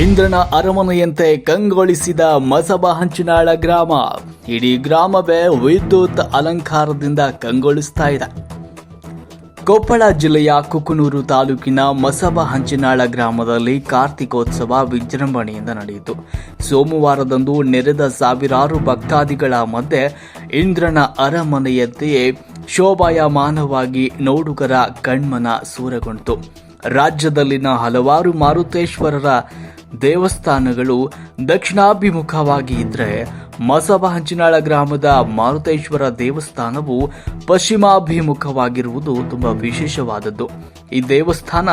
ಇಂದ್ರನ ಅರಮನೆಯಂತೆ ಕಂಗೊಳಿಸಿದ ಮಸಬ ಹಂಚಿನಾಳ ಗ್ರಾಮ. ಇಡೀ ಗ್ರಾಮವೇ ವಿದ್ಯುತ್ ಅಲಂಕಾರದಿಂದ ಕಂಗೊಳಿಸ್ತಾ ಇದೆ. ಕೊಪ್ಪಳ ಜಿಲ್ಲೆಯ ಕುಕನೂರು ತಾಲೂಕಿನ ಮಸಬ ಹಂಚಿನಾಳ ಗ್ರಾಮದಲ್ಲಿ ಕಾರ್ತಿಕೋತ್ಸವ ವಿಜೃಂಭಣೆಯಿಂದ ನಡೆಯಿತು. ಸೋಮವಾರದಂದು ನೆರೆದ ಸಾವಿರಾರು ಭಕ್ತಾದಿಗಳ ಮಧ್ಯೆ ಇಂದ್ರನ ಅರಮನೆಯಂತೆಯೇ ಶೋಭಾಯಮಾನವಾಗಿ ನೋಡುಗರ ಕಣ್ಮನ ಸೂರೆಗೊಂಡಿತು. ರಾಜ್ಯದಲ್ಲಿನ ಹಲವಾರು ಮಾರುತೇಶ್ವರರ ದೇವಸ್ಥಾನಗಳು ದಕ್ಷಿಣಾಭಿಮುಖವಾಗಿ ಇದ್ದರೆ ಮಸಬ ಹಂಚಿನಾಳ ಗ್ರಾಮದ ಮಾರುತೇಶ್ವರ ದೇವಸ್ಥಾನವು ಪಶ್ಚಿಮಾಭಿಮುಖವಾಗಿರುವುದು ತುಂಬಾ ವಿಶೇಷವಾದದ್ದು. ಈ ದೇವಸ್ಥಾನ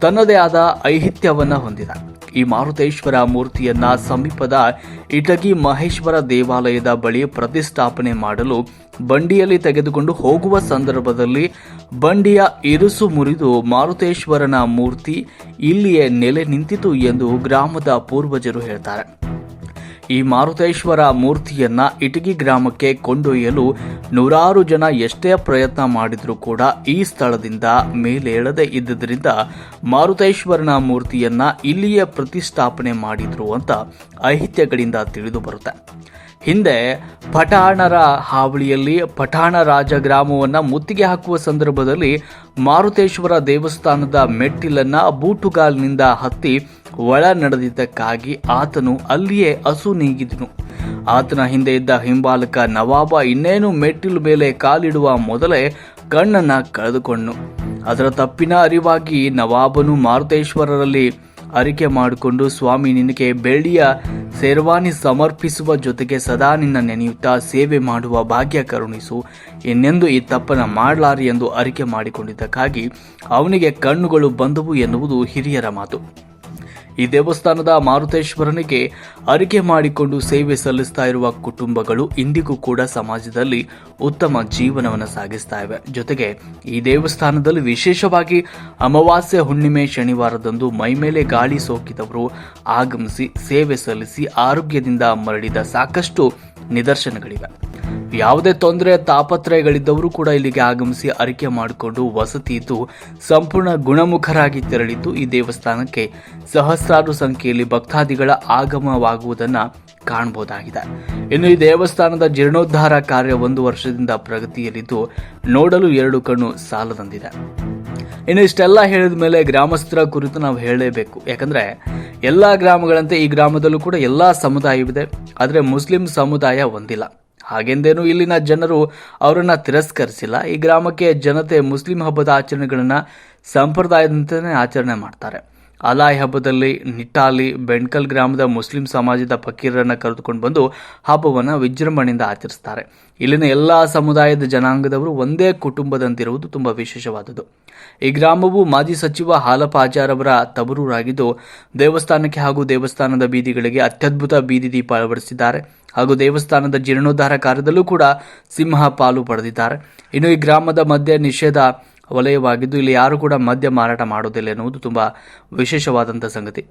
ತನ್ನದೇ ಆದ ಐಹಿತ್ಯವನ್ನು ಹೊಂದಿದೆ. ಈ ಮಾರುತೇಶ್ವರ ಮೂರ್ತಿಯನ್ನ ಸಮೀಪದ ಇಟಗಿ ಮಹೇಶ್ವರ ದೇವಾಲಯದ ಬಳಿ ಪ್ರತಿಷ್ಠಾಪನೆ ಮಾಡಲು ಬಂಡಿಯಲ್ಲಿ ತೆಗೆದುಕೊಂಡು ಹೋಗುವ ಸಂದರ್ಭದಲ್ಲಿ ಬಂಡಿಯ ಇರುಸು ಮುರಿದು ಮಾರುತೇಶ್ವರನ ಮೂರ್ತಿ ಇಲ್ಲಿಯೇ ನೆಲೆ ನಿಂತಿತು ಎಂದು ಗ್ರಾಮದ ಪೂರ್ವಜರು ಹೇಳ್ತಾರೆ. ಈ ಮಾರುತೇಶ್ವರ ಮೂರ್ತಿಯನ್ನ ಇಟಗಿ ಗ್ರಾಮಕ್ಕೆ ಕೊಂಡೊಯ್ಯಲು ನೂರಾರು ಜನ ಎಷ್ಟೇ ಪ್ರಯತ್ನ ಮಾಡಿದರೂ ಕೂಡ ಈ ಸ್ಥಳದಿಂದ ಮೇಲೇಳದೇ ಇದ್ದುದರಿಂದ ಮಾರುತೇಶ್ವರನ ಮೂರ್ತಿಯನ್ನ ಇಲ್ಲಿಯೇ ಪ್ರತಿಷ್ಠಾಪನೆ ಮಾಡಿದ್ರು ಅಂತ ಐಹಿತ್ಯಗಳಿಂದ ತಿಳಿದು ಬರುತ್ತೆ. ಹಿಂದೆ ಪಠಾಣರ ಹಾವಳಿಯಲ್ಲಿ ಪಠಾಣ ರಾಜ ಗ್ರಾಮವನ್ನು ಮುತ್ತಿಗೆ ಹಾಕುವ ಸಂದರ್ಭದಲ್ಲಿ ಮಾರುತೇಶ್ವರ ದೇವಸ್ಥಾನದ ಮೆಟ್ಟಿಲನ್ನು ಬೂಟುಗಾಲಿನಿಂದ ಹತ್ತಿ ಒಳ ನಡೆದಿದ್ದಕ್ಕಾಗಿ ಆತನು ಅಲ್ಲಿಯೇ ಹಸು ನೀಗಿದನು. ಆತನ ಹಿಂದೆ ಇದ್ದ ಹಿಂಬಾಲಕ ನವಾಬ ಇನ್ನೇನು ಮೆಟ್ಟಿಲು ಮೇಲೆ ಕಾಲಿಡುವ ಮೊದಲೇ ಕಣ್ಣನ್ನ ಕಳೆದುಕೊಂಡನು. ಅದರ ತಪ್ಪಿನ ಅರಿವಾಗಿ ನವಾಬನು ಮಾರುತೇಶ್ವರರಲ್ಲಿ ಅರಿಕೆ ಮಾಡಿಕೊಂಡು, ಸ್ವಾಮಿ, ನಿನಗೆ ಬೆಳ್ಳಿಯ ಸೇರ್ವಾನಿ ಸಮರ್ಪಿಸುವ ಜೊತೆಗೆ ಸದಾ ನಿನ್ನ ನೆನೆಯುತ್ತಾ ಸೇವೆ ಮಾಡುವ ಭಾಗ್ಯ ಕರುಣಿಸು. ಇನ್ನೆಂದು ಈ ತಪ್ಪನ ಮಾಡಲಾರಿ ಎಂದು ಅರಿಕೆ ಮಾಡಿಕೊಂಡಿದ್ದಕ್ಕಾಗಿ ಅವನಿಗೆ ಕಣ್ಣುಗಳು ಬಂದವು ಎನ್ನುವುದು ಹಿರಿಯರ ಮಾತು. ಈ ದೇವಸ್ಥಾನದ ಮಾರುತೇಶ್ವರನಿಗೆ ಅರಿಕೆ ಮಾಡಿಕೊಂಡು ಸೇವೆ ಸಲ್ಲಿಸ್ತಾ ಇರುವ ಕುಟುಂಬಗಳು ಇಂದಿಗೂ ಕೂಡ ಸಮಾಜದಲ್ಲಿ ಉತ್ತಮ ಜೀವನವನ್ನು ಸಾಗಿಸ್ತಾ ಇವೆ. ಜೊತೆಗೆ ಈ ದೇವಸ್ಥಾನದಲ್ಲಿ ವಿಶೇಷವಾಗಿ ಅಮಾವಾಸ್ಯೆ ಹುಣ್ಣಿಮೆ ಶನಿವಾರದಂದು ಮೈಮೇಲೆ ಗಾಳಿ ಸೋಕಿದವರು ಆಗಮಿಸಿ ಸೇವೆ ಸಲ್ಲಿಸಿ ಆರೋಗ್ಯದಿಂದ ಮರಳಿದ ಸಾಕಷ್ಟು ನಿದರ್ಶನಗಳಿವೆ. ಯಾವುದೇ ತೊಂದರೆ, ತಾಪತ್ರಯಗಳಿದ್ದವರು ಕೂಡ ಇಲ್ಲಿಗೆ ಆಗಮಿಸಿ ಅರಿಕೆ ಮಾಡಿಕೊಂಡು ವಸತಿ ಇದ್ದು ಸಂಪೂರ್ಣ ಗುಣಮುಖರಾಗಿ ತೆರಳಿದ್ದು ಈ ದೇವಸ್ಥಾನಕ್ಕೆ ಸಹಸ್ರಾರು ಸಂಖ್ಯೆಯಲ್ಲಿ ಭಕ್ತಾದಿಗಳ ಆಗಮವಾಗುವುದನ್ನು ಕಾಣಬಹುದಾಗಿದೆ. ಇನ್ನು ಈ ದೇವಸ್ಥಾನದ ಜೀರ್ಣೋದ್ಧಾರ ಕಾರ್ಯ ಒಂದು ವರ್ಷದಿಂದ ಪ್ರಗತಿಯಲ್ಲಿದ್ದು ನೋಡಲು ಎರಡು ಕಣ್ಣು ಸಾಲದಂದಿದೆ ಇನ್ನು ಇಷ್ಟೆಲ್ಲ ಹೇಳಿದ ಮೇಲೆ ಗ್ರಾಮಸ್ಥರ ಕುರಿತು ನಾವು ಹೇಳಲೇಬೇಕು. ಯಾಕಂದ್ರೆ ಎಲ್ಲ ಗ್ರಾಮಗಳಂತೆ ಈ ಗ್ರಾಮದಲ್ಲೂ ಕೂಡ ಎಲ್ಲ ಸಮುದಾಯವಿದೆ. ಆದರೆ ಮುಸ್ಲಿಂ ಸಮುದಾಯ ಹೊಂದಿಲ್ಲ ಹಾಗೆಂದೇನು ಇಲ್ಲಿನ ಜನರು ಅವರನ್ನು ತಿರಸ್ಕರಿಸಿಲ್ಲ. ಈ ಗ್ರಾಮಕ್ಕೆ ಜನತೆ ಮುಸ್ಲಿಂ ಹಬ್ಬದ ಆಚರಣೆಗಳನ್ನ ಸಂಪ್ರದಾಯದಂತೆಯೇ ಆಚರಣೆ ಮಾಡ್ತಾರೆ. ಅಲಾಯ್ ಹಬ್ಬದಲ್ಲಿ ನಿಟ್ಟಾಲಿ ಬೆಣ್ಕಲ್ ಗ್ರಾಮದ ಮುಸ್ಲಿಂ ಸಮಾಜದ ಫಕೀರರನ್ನು ಕರೆದುಕೊಂಡು ಬಂದು ಹಬ್ಬವನ್ನು ವಿಜೃಂಭಣೆಯಿಂದ ಆಚರಿಸ್ತಾರೆ. ಇಲ್ಲಿನ ಎಲ್ಲಾ ಸಮುದಾಯದ ಜನಾಂಗದವರು ಒಂದೇ ಕುಟುಂಬದಂತಿರುವುದು ತುಂಬಾ ವಿಶೇಷವಾದದ್ದು. ಈ ಗ್ರಾಮವು ಮಾಜಿ ಸಚಿವ ಹಾಲಪ್ಪ ಆಚಾರ್ ಅವರ ತವರೂರಾಗಿದ್ದು, ದೇವಸ್ಥಾನಕ್ಕೆ ಹಾಗೂ ದೇವಸ್ಥಾನದ ಬೀದಿಗಳಿಗೆ ಅತ್ಯದ್ಭುತ ಬೀದಿ ದೀಪ ಅಳವಡಿಸಿದ್ದಾರೆ. ಹಾಗೂ ದೇವಸ್ಥಾನದ ಜೀರ್ಣೋದ್ಧಾರ ಕಾರ್ಯದಲ್ಲೂ ಕೂಡ ಸಿಂಹ ಪಾಲು ಪಡೆದಿದ್ದಾರೆ. ಇನ್ನು ಈ ಗ್ರಾಮದ ಮಧ್ಯೆ ನಿಷೇಧ ವಲಯವಾಗಿದ್ದು, ಇಲ್ಲಿ ಯಾರು ಕೂಡ ಮದ್ಯ ಮಾರಾಟ ಮಾಡೋದಿಲ್ಲ ಎನ್ನುವುದು ತುಂಬಾ ವಿಶೇಷವಾದಂಥ ಸಂಗತಿ.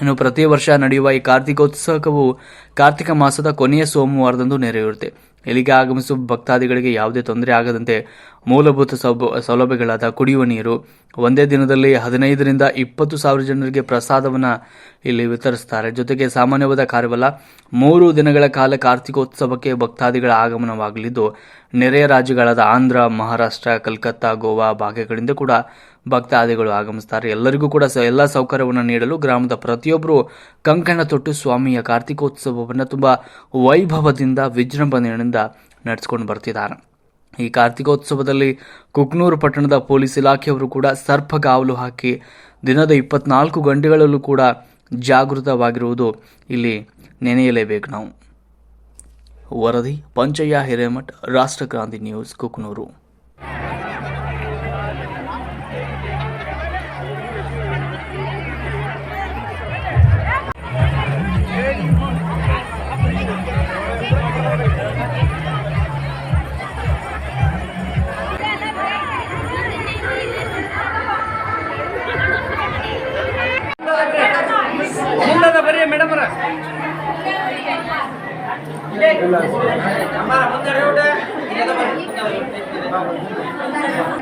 ಇನ್ನು ಪ್ರತಿ ವರ್ಷ ನಡೆಯುವ ಈ ಕಾರ್ತಿಕೋತ್ಸವವು ಕಾರ್ತಿಕ ಮಾಸದ ಕೊನೆಯ ಸೋಮವಾರದಂದು ನೆರೆಯಿರುತ್ತೆ ಇಲ್ಲಿಗೆ ಆಗಮಿಸುವ ಭಕ್ತಾದಿಗಳಿಗೆ ಯಾವುದೇ ತೊಂದರೆ ಆಗದಂತೆ ಮೂಲಭೂತ ಸೌಲಭ್ಯಗಳಾದ ಕುಡಿಯುವ ನೀರು, ಒಂದೇ ದಿನದಲ್ಲಿ ಹದಿನೈದರಿಂದ ಇಪ್ಪತ್ತು ಸಾವಿರ ಜನರಿಗೆ ಪ್ರಸಾದವನ್ನು ಇಲ್ಲಿ ವಿತರಿಸ್ತಾರೆ. ಜೊತೆಗೆ ಸಾಮಾನ್ಯವಾದ ಕಾರ್ಯವಲ್ಲ, ಮೂರು ದಿನಗಳ ಕಾಲ ಕಾರ್ತಿಕೋತ್ಸವಕ್ಕೆ ಭಕ್ತಾದಿಗಳ ಆಗಮನವಾಗಲಿದ್ದು, ನೆರೆಯ ರಾಜ್ಯಗಳಾದ ಆಂಧ್ರ, ಮಹಾರಾಷ್ಟ್ರ, ಕಲ್ಕತ್ತಾ, ಗೋವಾ ಭಾಗಗಳಿಂದ ಕೂಡ ಭಕ್ತಾದಿಗಳು ಆಗಮಿಸ್ತಾರೆ. ಎಲ್ಲರಿಗೂ ಕೂಡ ಎಲ್ಲ ಸೌಕರ್ಯವನ್ನು ನೀಡಲು ಗ್ರಾಮದ ಪ್ರತಿಯೊಬ್ಬರು ಕಂಕಣ ತೊಟ್ಟು ಸ್ವಾಮಿಯ ಕಾರ್ತಿಕೋತ್ಸವವನ್ನು ತುಂಬ ವೈಭವದಿಂದ, ವಿಜೃಂಭಣೆಯಿಂದ ನಡೆಸ್ಕೊಂಡು ಬರ್ತಿದ್ದಾರೆ. ಈ ಕಾರ್ತಿಕೋತ್ಸವದಲ್ಲಿ ಕುಕ್ನೂರು ಪಟ್ಟಣದ ಪೊಲೀಸ್ ಇಲಾಖೆಯವರು ಕೂಡ ಸರ್ಪಗಾವಲು ಹಾಕಿ ದಿನದ ಇಪ್ಪತ್ನಾಲ್ಕು ಗಂಟೆಗಳಲ್ಲೂ ಕೂಡ ಜಾಗೃತವಾಗಿರುವುದು ಇಲ್ಲಿ ನೆನೆಯಲೇಬೇಕು ನಾವು. ವರದಿ, ಪಂಚಯ್ಯ ಹಿರೇಮಠ್ ರಾಷ್ಟ್ರಕ್ರಾಂತಿ ನ್ಯೂಸ್, ಕುಕ್ನೂರು.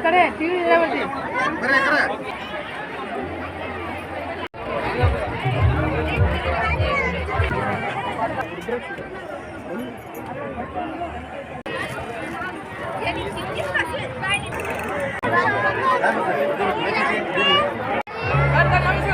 ಕಡೆ ಟಿವಿ ಕರೆ ಕರೆ Gracias.